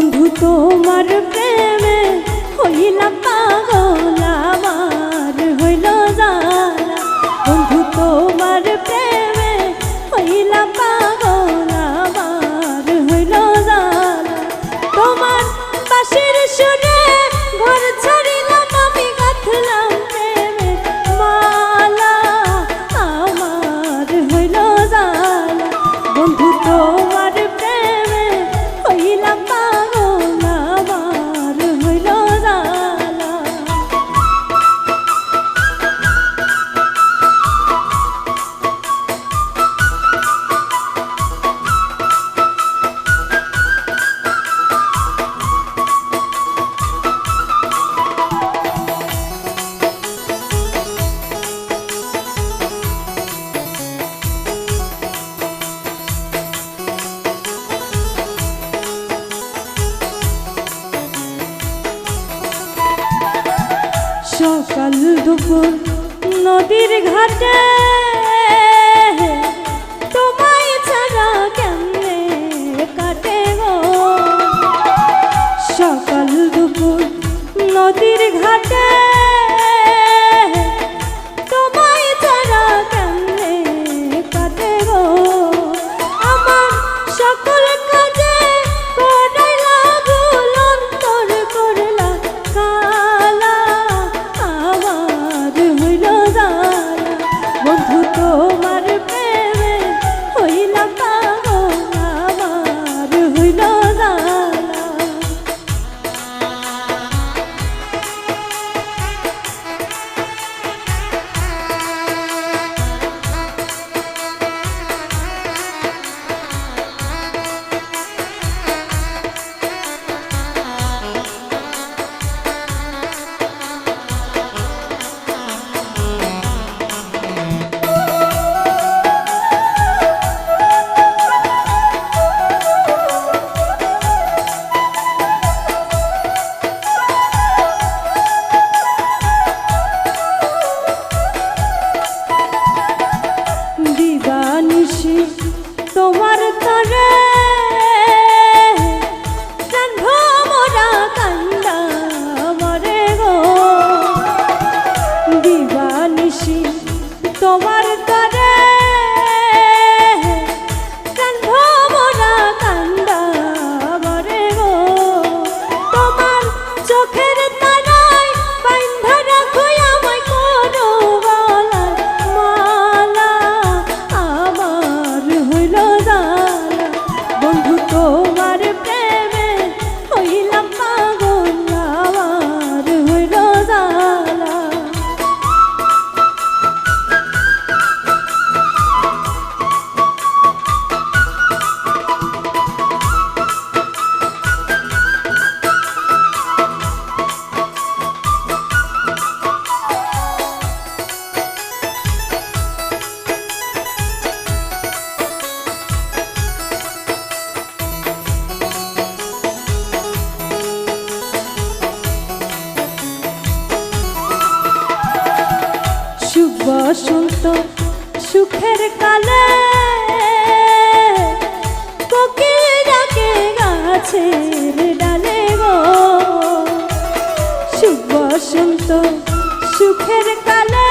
বন্ধু, তোমার প্রেমে হইল পাগল আমার, হইল জালা বন্ধু, তোমার প্রেমে হইল পাগল আমার, হইল জালা তোমার পাশের সুরে ঘর ছাড়িলাম আমি গাঁথলাম প্রেমে। মালা আমার, হইল জালা বন্ধু, তোমার প্রেমে হইল পাগল সকাল দুপুর নদীর ঘাটে খুশি তোমার তারা বসন্ত সুখের কালে কোকিল ডাকে গাছের ডালে গো। সুখ বসন্ত সুখের কালে